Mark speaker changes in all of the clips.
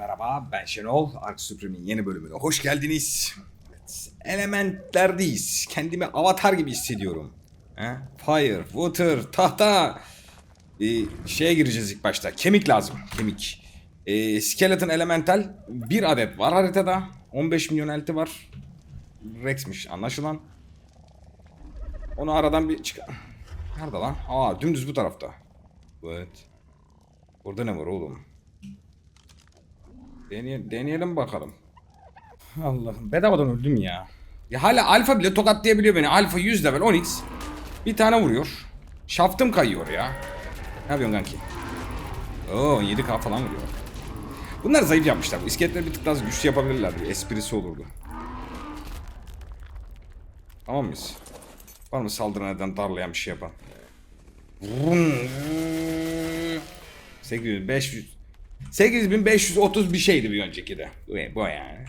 Speaker 1: merhaba ben Şenol. Ark Supreme'in yeni bölümüne hoş geldiniz. Evet, elementlerdeyiz. Kendimi avatar gibi hissediyorum. He? Fire, water, tahta. Ee, şeye gireceğiz ilk başta. Kemik lazım. Kemik. Ee, skeleton elemental bir adet var haritada. 15 milyon elti var. Rex'miş anlaşılan. Onu aradan bir çık... Nerede lan? Aa dümdüz bu tarafta. Evet. Burada ne var oğlum? Deneye- deneyelim bakalım. Allah'ım bedavadan öldüm ya. Ya hala alfa bile tokatlayabiliyor beni. Alfa 100 level 10x. Bir tane vuruyor. Şaftım kayıyor ya. Ne yapıyorsun kanki? Oo 7k falan vuruyor. Bunlar zayıf yapmışlar. Bu iskeletleri bir tık daha güçlü yapabilirler. Bir esprisi olurdu. Tamam mıyız? Var mı saldırı neden darlayan bir şey yapan? Vrum. 800, 500, 8530 bir şeydi bir önceki de. Bu, yani.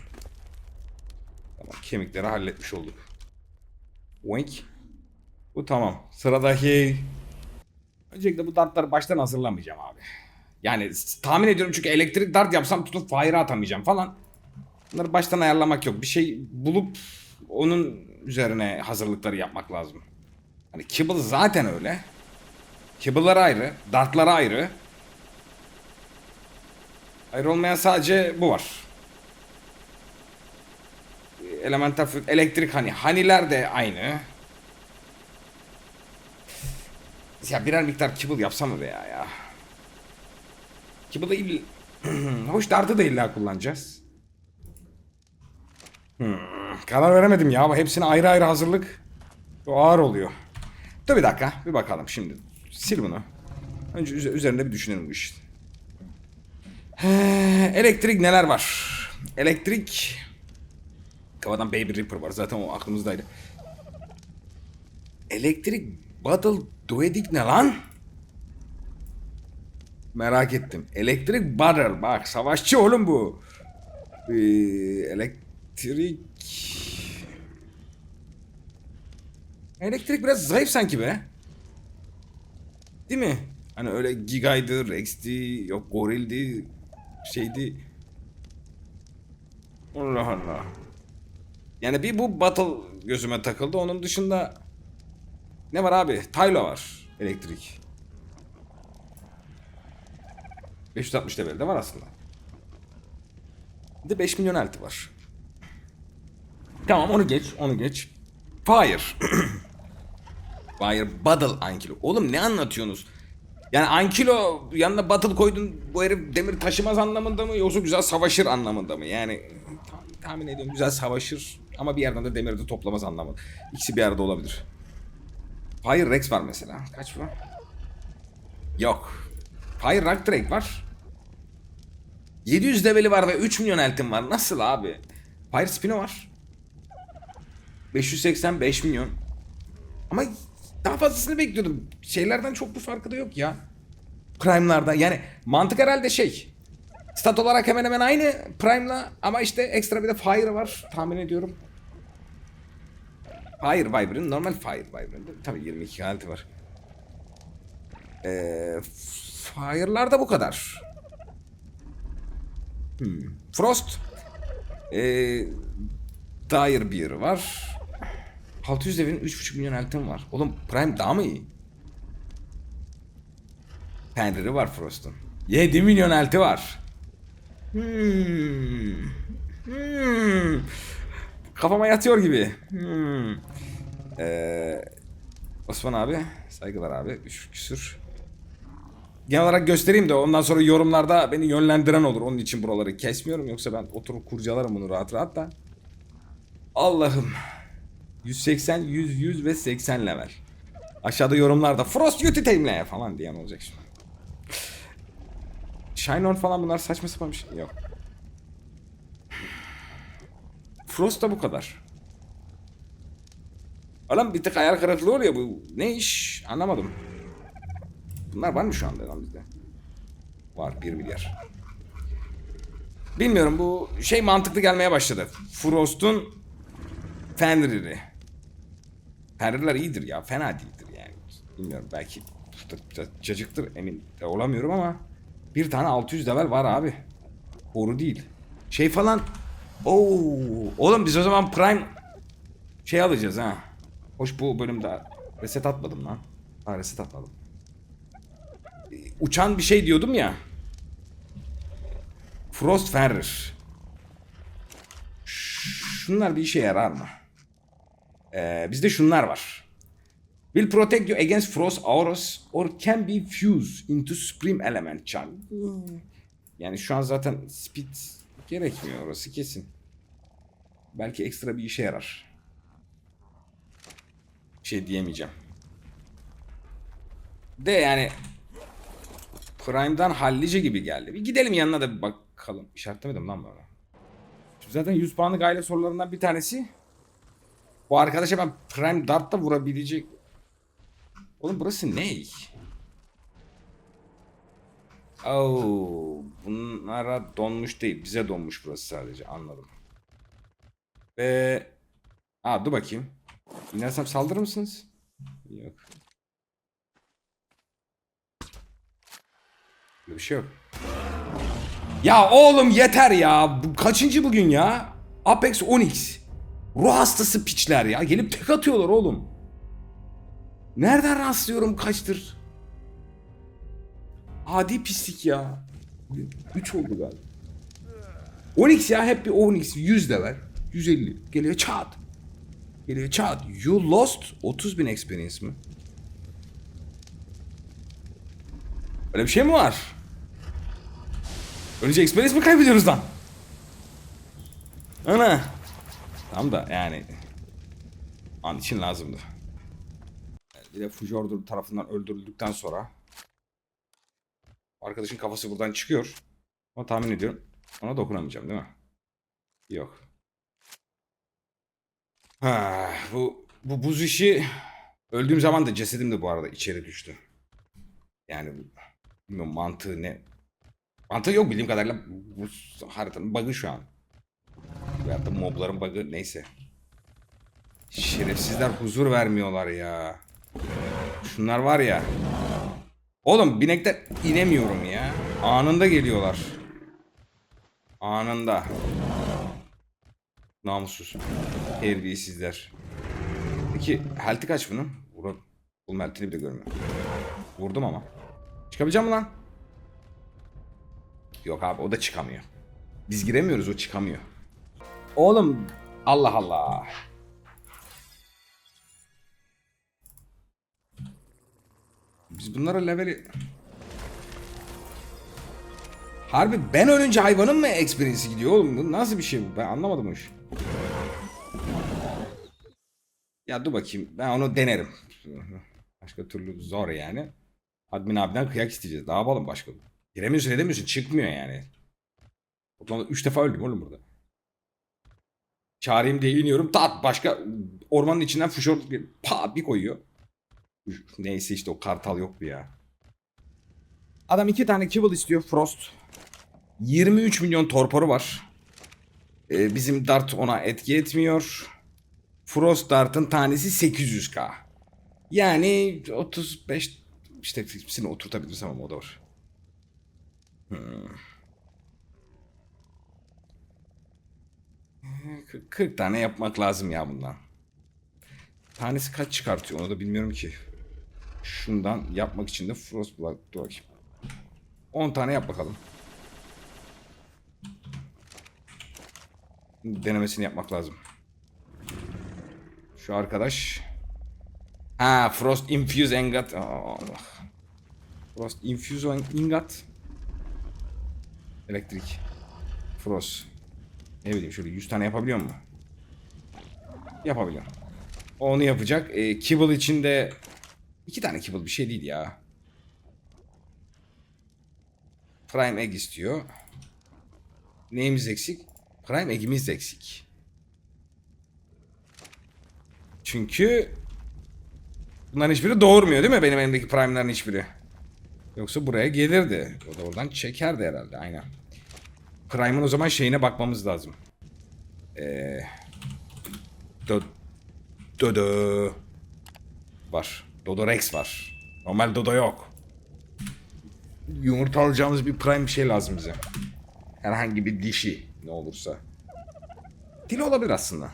Speaker 1: Tamam kemikleri halletmiş olduk. Wink. Bu tamam. Sıradaki... Öncelikle bu dartları baştan hazırlamayacağım abi. Yani tahmin ediyorum çünkü elektrik dart yapsam tutup fire atamayacağım falan. Bunları baştan ayarlamak yok. Bir şey bulup onun üzerine hazırlıkları yapmak lazım. Hani kibble zaten öyle. Kibble'lar ayrı, dartlar ayrı. Ayrı olmayan sadece bu var. Elemental fluid, elektrik hani. Haniler de aynı. Ya birer miktar kibble yapsam mı veya ya? Kibble'ı il... Hoş dartı da illa kullanacağız. Hmm, karar veremedim ya ama hepsine ayrı ayrı hazırlık. Bu ağır oluyor. Dur bir dakika bir bakalım şimdi. Sil bunu. Önce üze- üzerinde bir düşünelim bu işi. Ee, Elektrik neler var? Elektrik... Kafadan Baby Reaper var zaten o aklımızdaydı. Elektrik Battle Duedik ne lan? Merak ettim. Elektrik Battle bak savaşçı oğlum bu. Ee, elektrik... Elektrik biraz zayıf sanki be. Değil mi? Hani öyle Giga'ydı, Rex'ti, yok Goril'di, şeydi. Allah Allah. Yani bir bu Battle gözüme takıldı. Onun dışında ne var abi? Tylo var. Elektrik. 560 levelde var aslında. Bir de 5 milyon elti var. Tamam onu geç, onu geç. Fire. Fire Battle Ankilo. Oğlum ne anlatıyorsunuz? Yani Ankilo yanına Battle koydun bu herif demir taşımaz anlamında mı yoksa güzel savaşır anlamında mı? Yani tahmin ediyorum güzel savaşır ama bir yerden de demiri de toplamaz anlamında. İkisi bir arada olabilir. Fire Rex var mesela. Kaç bu? Yok. Fire Rock Drake var. 700 leveli var ve 3 milyon eltim var. Nasıl abi? Fire Spino var. 585 milyon. Ama daha fazlasını bekliyordum. Şeylerden çok bir farkı da yok ya. Prime'larda yani mantık herhalde şey. Stat olarak hemen hemen aynı Prime'la ama işte ekstra bir de Fire var tahmin ediyorum. Fire Wyvern normal Fire Wyvern. Tabii 22 halti var. Ee, Fire'lar da bu kadar. Hmm. Frost. Ee, Dire Beer var. 600 devin 3.5 milyon eltim var. Oğlum Prime daha mı iyi? Fenrir'i var Frost'un. 7 milyon elti var. Hmm. Hmm. Kafama yatıyor gibi. Hmm. Ee, Osman abi, saygılar abi. Üç küsür. Genel olarak göstereyim de ondan sonra yorumlarda beni yönlendiren olur. Onun için buraları kesmiyorum. Yoksa ben oturup kurcalarım bunu rahat rahat da. Allah'ım. 180, 100, 100 ve 80 level. Aşağıda yorumlarda Frost Utilitate'le falan diyen olacak şimdi. Shine On falan bunlar saçma sapan bir şey. Yok. Frost da bu kadar. Oğlum bir tık ayar kırıklığı oluyor bu. Ne iş? Anlamadım. Bunlar var mı şu anda lan bizde? Var 1 milyar. Bilmiyorum bu şey mantıklı gelmeye başladı. Frost'un Fenrir'i. Fenrir'ler iyidir ya. Fena değildir yani. Bilmiyorum belki cacıktır emin olamıyorum ama bir tane 600 level var abi. Boru değil. Şey falan. Oo, oğlum biz o zaman Prime şey alacağız ha. Hoş bu bölümde reset atmadım lan. Ha reset atmadım. Ee, Uçan bir şey diyordum ya. Frostfarer. Şunlar bir işe yarar mı? Ee, bizde şunlar var. Will protect you against frost auras or can be fused into supreme element charm. Yani şu an zaten speed gerekmiyor orası kesin. Belki ekstra bir işe yarar. Bir şey diyemeyeceğim. De yani Prime'dan hallice gibi geldi. Bir gidelim yanına da bir bakalım. İşaretlemedim lan. Şimdi zaten 100 puanlık aile sorularından bir tanesi. Bu arkadaşa ben Prime Dart'ta vurabilecek... Oğlum burası ne? Oo, bunlara donmuş değil. Bize donmuş burası sadece. Anladım. Ve... Aa dur bakayım. İnersem saldırır mısınız? Yok. Böyle bir şey yok. Ya oğlum yeter ya. Bu kaçıncı bugün ya? Apex Onyx. Ruh hastası piçler ya. Gelip tek atıyorlar oğlum. Nereden rastlıyorum kaçtır? Adi pislik ya. 3 oldu galiba. Onyx ya hep bir Onyx 100 de ver. 150. Geliyor çat. Geliyor çat. You lost 30 bin experience mi? Öyle bir şey mi var? Önce experience mi kaybediyoruz lan? Ana. Tam da yani an için lazımdı. Bir de Fujordur tarafından öldürüldükten sonra arkadaşın kafası buradan çıkıyor. Ama tahmin ediyorum ona dokunamayacağım değil mi? Yok. Ha, bu bu buz işi öldüğüm zaman da cesedim de bu arada içeri düştü. Yani bilmiyorum mantığı ne. Mantığı yok bildiğim kadarıyla bu haritanın bug'ı şu an. Veyahut da mobların bug'ı neyse. Şerefsizler huzur vermiyorlar ya. Şunlar var ya. Oğlum binekten inemiyorum ya. Anında geliyorlar. Anında. Namussuz. Terbiyesizler. Peki health'i kaç bunun? Vurun. Oğlum health'ini bile görmüyorum. Vurdum ama. Çıkabileceğim mi lan? Yok abi o da çıkamıyor. Biz giremiyoruz o çıkamıyor. Oğlum Allah Allah. Biz bunlara leveli... Harbi ben ölünce hayvanın mı experience'i gidiyor oğlum? Bu nasıl bir şey bu? Ben anlamadım o işi. Ya dur bakayım. Ben onu denerim. Başka türlü zor yani. Admin abiden kıyak isteyeceğiz. Ne yapalım başka? Giremiyorsun edemiyorsun. Çıkmıyor yani. Toplamda 3 defa öldüm oğlum burada. Çağırayım diye iniyorum. Tat başka ormanın içinden fuşor pa bir koyuyor. Neyse işte o kartal yok bir ya. Adam iki tane kibble istiyor Frost. 23 milyon torporu var. Ee, bizim Dart ona etki etmiyor. Frost Dart'ın tanesi 800k. Yani 35 işte hepsini oturtabilirsem ama o da var. Hmm. 40 tane yapmak lazım ya bundan. Tanesi kaç çıkartıyor onu da bilmiyorum ki. Şundan yapmak için de Frostblood dur bakayım. 10 tane yap bakalım. Denemesini yapmak lazım. Şu arkadaş. Ha Frost Infuse Engat. Allah. Frost Infuse Ingot. Elektrik. Frost. Ne bileyim şöyle 100 tane yapabiliyor mu? Yapabiliyor. Onu yapacak. E, kibble için iki tane kibble bir şey değil ya. Prime egg istiyor. Neyimiz eksik? Prime egg'imiz eksik. Çünkü bunların hiçbiri doğurmuyor değil mi benim elimdeki prime'ların hiçbiri? Yoksa buraya gelirdi. O da oradan çekerdi herhalde aynen. Prime'ın o zaman şeyine bakmamız lazım. Eee... Dö... Dodo... Var. Dodo Rex var. Normal Dodo yok. Yumurta alacağımız bir prime şey lazım bize. Herhangi bir dişi ne olursa. Dili olabilir aslında.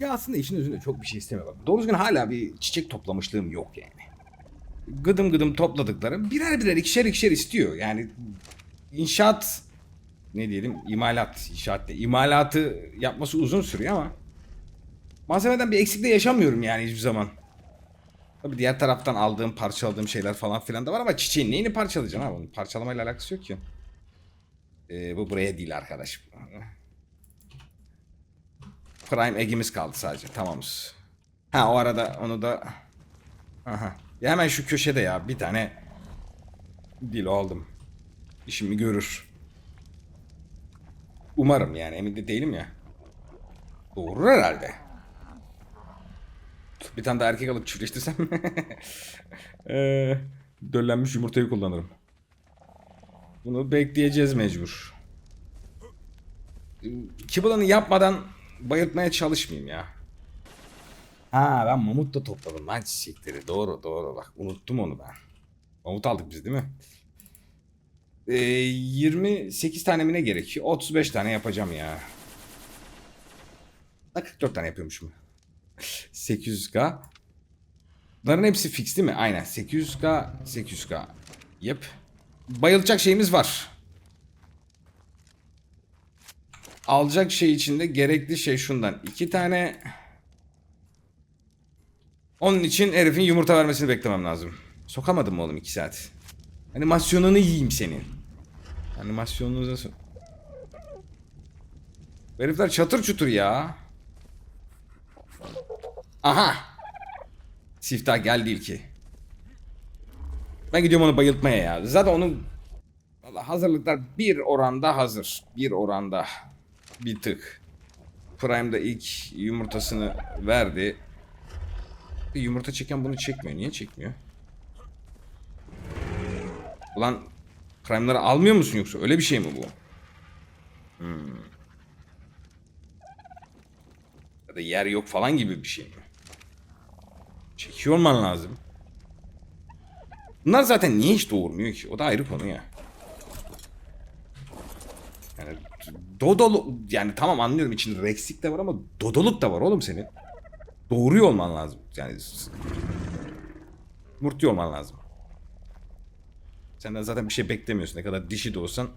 Speaker 1: Ya aslında işin özünde çok bir şey istemiyorum. Doğru düzgün hala bir çiçek toplamışlığım yok yani. Gıdım gıdım topladıklarım birer birer ikişer ikişer istiyor. Yani inşaat ne diyelim imalat inşaat değil. imalatı yapması uzun sürüyor ama malzemeden bir eksikliği yaşamıyorum yani hiçbir zaman. Tabii diğer taraftan aldığım parçaladığım şeyler falan filan da var ama çiçeğin neyini parçalayacaksın abi? Onun parçalamayla alakası yok ki. Ee, bu buraya değil arkadaş. Prime egg'imiz kaldı sadece. Tamamız. Ha o arada onu da... Aha. Ya hemen şu köşede ya bir tane dilo aldım. İşimi görür. Umarım yani emin de değilim ya. Doğurur herhalde. Bir tane daha erkek alıp çiftleştirsem. ee, döllenmiş yumurtayı kullanırım. Bunu bekleyeceğiz mecbur. Kibbulan'ı yapmadan bayıltmaya çalışmayayım ya. Ha ben mamut da topladım lan çiçekleri. Doğru doğru bak unuttum onu ben. Mamut aldık biz değil mi? Ee, 28 tane mi ne gerekiyor? 35 tane yapacağım ya. Ha, 44 tane yapıyormuşum. 800k. Bunların hepsi fix değil mi? Aynen 800k 800k. Yep. Bayılacak şeyimiz var. Alacak şey içinde gerekli şey şundan. iki tane. Onun için herifin yumurta vermesini beklemem lazım. Sokamadım mı oğlum iki saat? Animasyonunu yiyeyim senin. Animasyonunu da... so- Bu Herifler çatır çutur ya. Aha. Siftah geldi ilki. Ben gidiyorum onu bayıltmaya ya. Zaten onun Vallahi hazırlıklar bir oranda hazır. Bir oranda. Bir tık. Prime'da ilk yumurtasını verdi. Yumurta çeken bunu çekmiyor. Niye çekmiyor? Ulan Prime'ları almıyor musun yoksa? Öyle bir şey mi bu? Hmm. Ya da yer yok falan gibi bir şey mi? Çekiyor olman lazım. Bunlar zaten niye hiç doğurmuyor ki? O da ayrı konu ya. Yani dodolu yani tamam anlıyorum içinde reksik de var ama dodoluk da var oğlum senin. Doğuruyor olman lazım. Yani yumurtluyor olman lazım. Senden zaten bir şey beklemiyorsun. Ne kadar dişi de olsan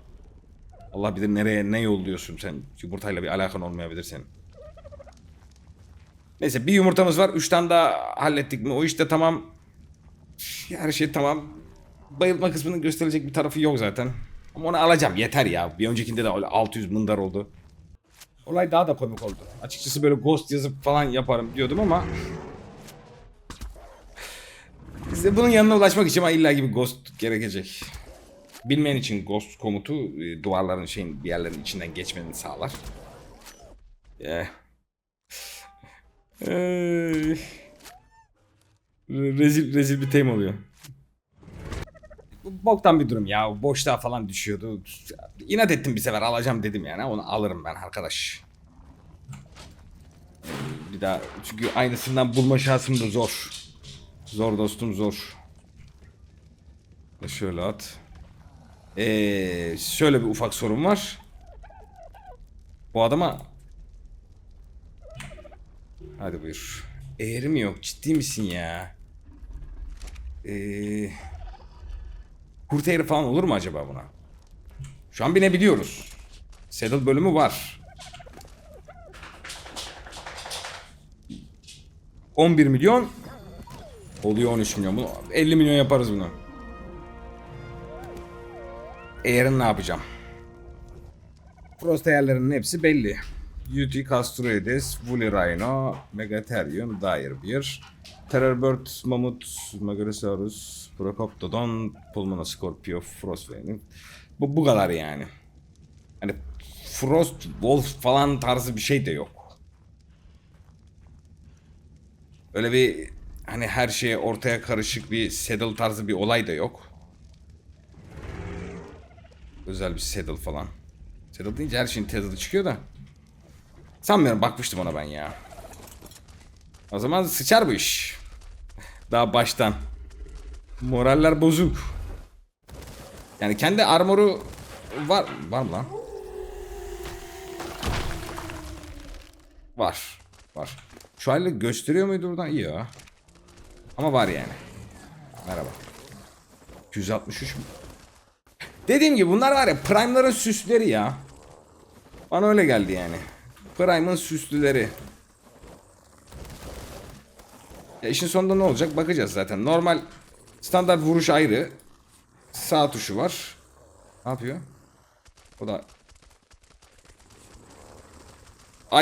Speaker 1: Allah bilir nereye ne yolluyorsun sen. Yumurtayla bir alakan olmayabilir senin. Neyse bir yumurtamız var. Üç tane daha hallettik mi? O işte tamam. Her şey tamam. Bayılma kısmının gösterilecek bir tarafı yok zaten. Ama onu alacağım yeter ya. Bir öncekinde de öyle 600 mındar oldu. Olay daha da komik oldu. Açıkçası böyle ghost yazıp falan yaparım diyordum ama... İşte bunun yanına ulaşmak için ama illa gibi ghost gerekecek. Bilmeyen için ghost komutu e, duvarların şeyin bir yerlerin içinden geçmeni sağlar. Eh. Ey. Rezil rezil bir tem oluyor. Boktan bir durum ya. Boşluğa falan düşüyordu. İnat ettim bir sefer alacağım dedim yani. Onu alırım ben arkadaş. Bir daha çünkü aynısından bulma şansım da zor. Zor dostum zor. Şöyle at. Ee, şöyle bir ufak sorun var. Bu adama Hadi buyur. Eğri mi yok? Ciddi misin ya? Ee, kurt eğri falan olur mu acaba buna? Şu an binebiliyoruz. Saddle bölümü var. 11 milyon oluyor 13 milyon. Bunu 50 milyon yaparız bunu. Eğerin ne yapacağım? Frost ayarlarının hepsi belli. UT Castroides, Woolly Rhino, Megatherium, Direbear, Terrorbird, Mamut, Megalosaurus, Procoptodon, Pulmona Scorpio, Frostwing. Bu, bu kadar yani. Hani Frost Wolf falan tarzı bir şey de yok. Öyle bir hani her şeye ortaya karışık bir saddle tarzı bir olay da yok. Özel bir saddle falan. Saddle deyince her şeyin saddle'ı çıkıyor da. Sanmıyorum bakmıştım ona ben ya. O zaman sıçar bu iş. Daha baştan. Moraller bozuk. Yani kendi armoru var var mı lan? Var. Var. Şu halde gösteriyor muydu buradan? İyi ya. Ama var yani. Merhaba. 263 mü? Dediğim gibi bunlar var ya Prime'ların süsleri ya. Bana öyle geldi yani. Prime'ın süslüleri. Ya işin sonunda ne olacak bakacağız zaten. Normal standart vuruş ayrı. Sağ tuşu var. Ne yapıyor? O da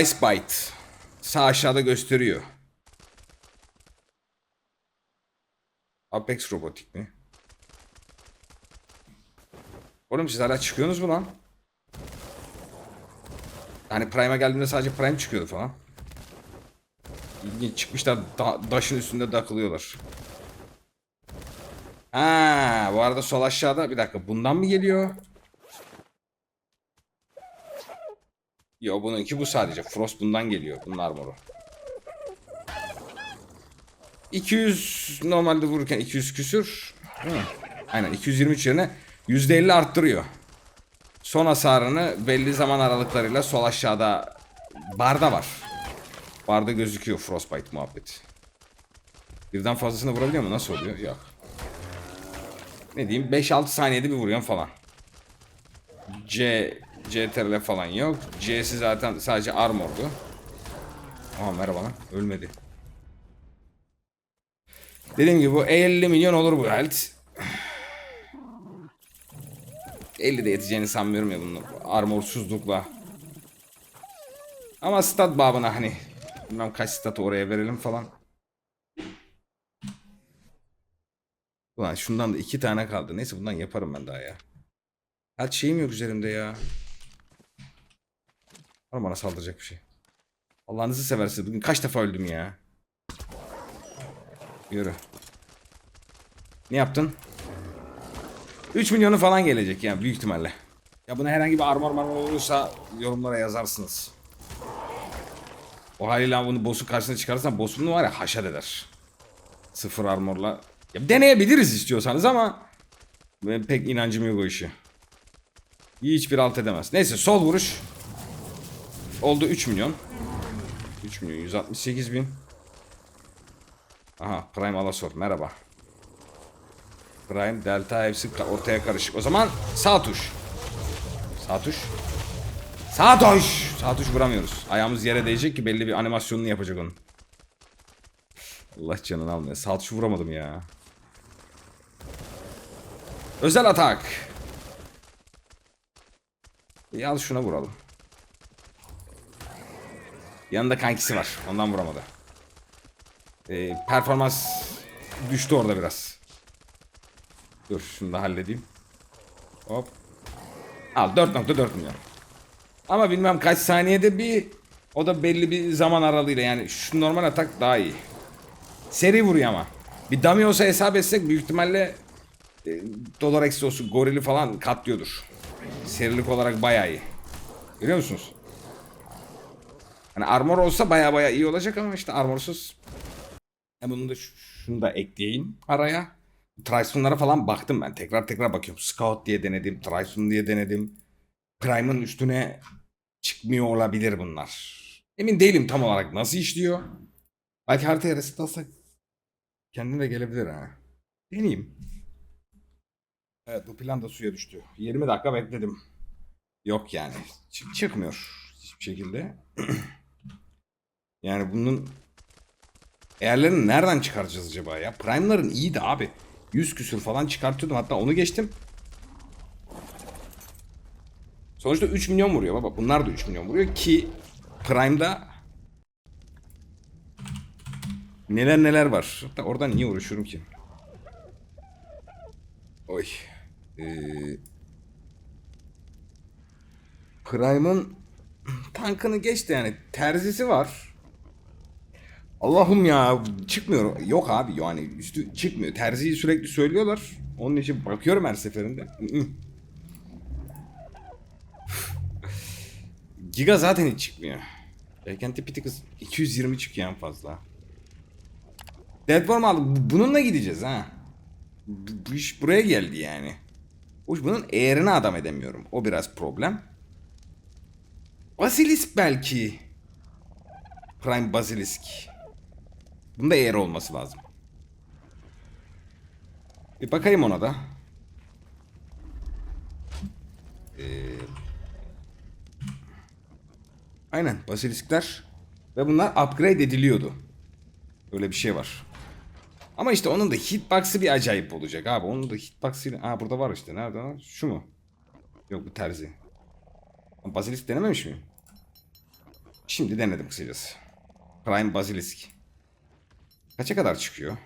Speaker 1: Ice Bite. Sağ aşağıda gösteriyor. Apex robotik mi? Oğlum siz hala çıkıyorsunuz mu lan? Hani Prime'a geldiğinde sadece Prime çıkıyordu falan. İlginç çıkmışlar da daşın üstünde takılıyorlar. Ha, bu arada sol aşağıda bir dakika bundan mı geliyor? Yo bununki bu sadece. Frost bundan geliyor. Bunun armoru. 200 normalde vururken 200 küsür. Aynen 223 yerine %50 arttırıyor. Son hasarını belli zaman aralıklarıyla sol aşağıda barda var. Barda gözüküyor Frostbite muhabbeti. Birden fazlasını vurabiliyor mu? Nasıl oluyor? Yok. Ne diyeyim? 5-6 saniyede bir vuruyorsun falan. C CTRL falan yok. C'si zaten sadece armordu. Aha merhaba lan. Ölmedi. Dediğim gibi bu 50 milyon olur bu health. 50 de yeteceğini sanmıyorum ya bunun armorsuzlukla. Ama stat babına hani bilmem kaç statı oraya verelim falan. Ulan şundan da iki tane kaldı. Neyse bundan yaparım ben daha ya. Her şeyim yok üzerimde ya. Var bana saldıracak bir şey? Allah'ınızı seversiniz. Bugün kaç defa öldüm ya. Yürü. Ne yaptın? 3 milyonu falan gelecek yani büyük ihtimalle. Ya buna herhangi bir armor marmor olursa yorumlara yazarsınız. O haliyle bunu boss'un karşısına çıkarırsan boss var ya haşat eder. Sıfır armorla. Ya deneyebiliriz istiyorsanız ama benim pek inancım yok o işi. Hiçbir alt edemez. Neyse sol vuruş. Oldu 3 milyon. 3 milyon 168 bin. Aha Prime Alasor merhaba. Prime Delta hepsi ortaya karışık. O zaman sağ tuş. Sağ tuş. Sağ tuş. Sağ tuş vuramıyoruz. Ayağımız yere değecek ki belli bir animasyonunu yapacak onun. Allah canını almaya. Sağ tuş vuramadım ya. Özel atak. Al şuna vuralım. Yanında kankisi var. Ondan vuramadı. Ee, performans düştü orada biraz. Dur şunu da halledeyim. Hop. Al 4.4 milyon. Ama bilmem kaç saniyede bir o da belli bir zaman aralığıyla yani şu normal atak daha iyi. Seri vuruyor ama. Bir dummy olsa hesap etsek büyük ihtimalle e, Dolar Exos'u gorili falan katlıyordur. Serilik olarak bayağı iyi. Görüyor musunuz? Hani armor olsa baya baya iyi olacak ama işte armorsuz. Ya bunu da şunu da ekleyeyim araya. Tryson'lara falan baktım ben. Tekrar tekrar bakıyorum. Scout diye denedim. Tryson diye denedim. Prime'ın üstüne çıkmıyor olabilir bunlar. Emin değilim tam olarak nasıl işliyor. Belki haritaya reset alsak kendine gelebilir ha. Deneyeyim. Evet bu plan da suya düştü. 20 dakika bekledim. Yok yani. Çık- çıkmıyor hiçbir şekilde. yani bunun Eğerlerini nereden çıkaracağız acaba ya? Prime'ların iyiydi abi. 100 küsür falan çıkartıyordum hatta onu geçtim. Sonuçta 3 milyon vuruyor baba. Bunlar da 3 milyon vuruyor ki Prime'da neler neler var. Hatta oradan niye uğraşıyorum ki? Oy. Ee, Prime'ın tankını geçti yani. Terzisi var. Allah'ım ya çıkmıyor. Yok abi yani üstü çıkmıyor. Terziyi sürekli söylüyorlar. Onun için bakıyorum her seferinde. Giga zaten hiç çıkmıyor. Bekenti piti kız 220 çıkıyor en fazla. Deadworm aldık. Bu- Bununla gideceğiz ha. Bu, iş buraya geldi yani. Hoş bunun eğerini adam edemiyorum. O biraz problem. Basilisk belki. Prime Basilisk. Bunda eğer olması lazım. Bir bakayım ona da. Ee, aynen basiliskler ve bunlar upgrade ediliyordu. Öyle bir şey var. Ama işte onun da hitbox'ı bir acayip olacak abi. Onun da hitbox'ı... Aa burada var işte. Nerede? o? Şu mu? Yok bu terzi. Basilisk denememiş miyim? Şimdi denedim kısacası. Prime Basilisk. Kaça kadar çıkıyor?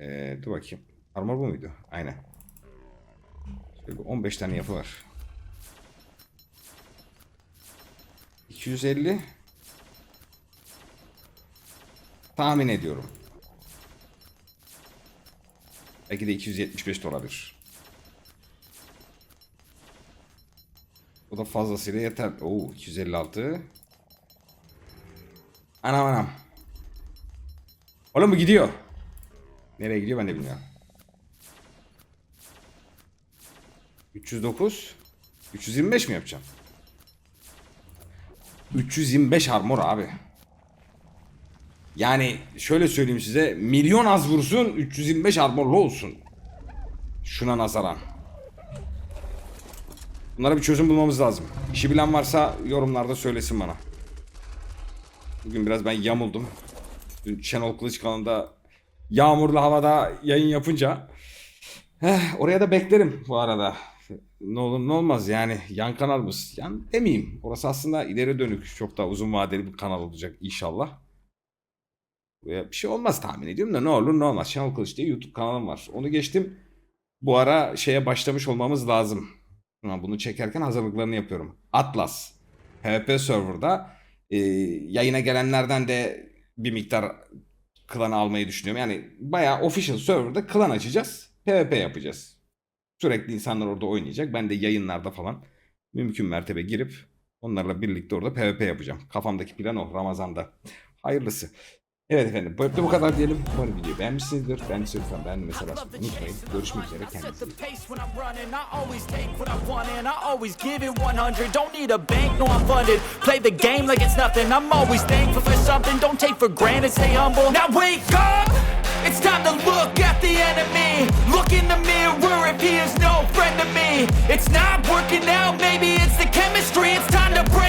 Speaker 1: Ee, dur bakayım. Armor bu muydu? Aynen. Şöyle bir 15 tane yapı var. 250 Tahmin ediyorum. Belki de 275 de olabilir. Bu da fazlasıyla yeter. Oo 256. Anam anam. Oğlum bu gidiyor. Nereye gidiyor ben de bilmiyorum. 309. 325 mi yapacağım? 325 armor abi. Yani şöyle söyleyeyim size. Milyon az vursun 325 armorlu olsun. Şuna nazaran. Bunlara bir çözüm bulmamız lazım. İşi bilen varsa yorumlarda söylesin bana. Bugün biraz ben yamuldum. Şenol Kılıç kanalında yağmurlu havada yayın yapınca eh, oraya da beklerim bu arada. Ne olur ne olmaz yani yan kanalımız. Yan demeyeyim. Orası aslında ileri dönük çok daha uzun vadeli bir kanal olacak inşallah. Buraya bir şey olmaz tahmin ediyorum da ne olur ne olmaz. Şenol Kılıç diye YouTube kanalım var. Onu geçtim. Bu ara şeye başlamış olmamız lazım. Bunu çekerken hazırlıklarını yapıyorum. Atlas. PvP serverda e, yayına gelenlerden de bir miktar klan almayı düşünüyorum. Yani bayağı official serverda klan açacağız. PvP yapacağız. Sürekli insanlar orada oynayacak. Ben de yayınlarda falan mümkün mertebe girip onlarla birlikte orada PvP yapacağım. Kafamdaki plan o Ramazan'da. Hayırlısı. Evet efendim bu hafta bu kadar diyelim. Umarım videoyu beğenmişsinizdir. Ben lütfen ben mesela unutmayın. Görüşmek üzere. Kendinize.
Speaker 2: It's time to look at the enemy. Look in the mirror if he is no friend to me. It's not working out, maybe it's the chemistry. It's time to break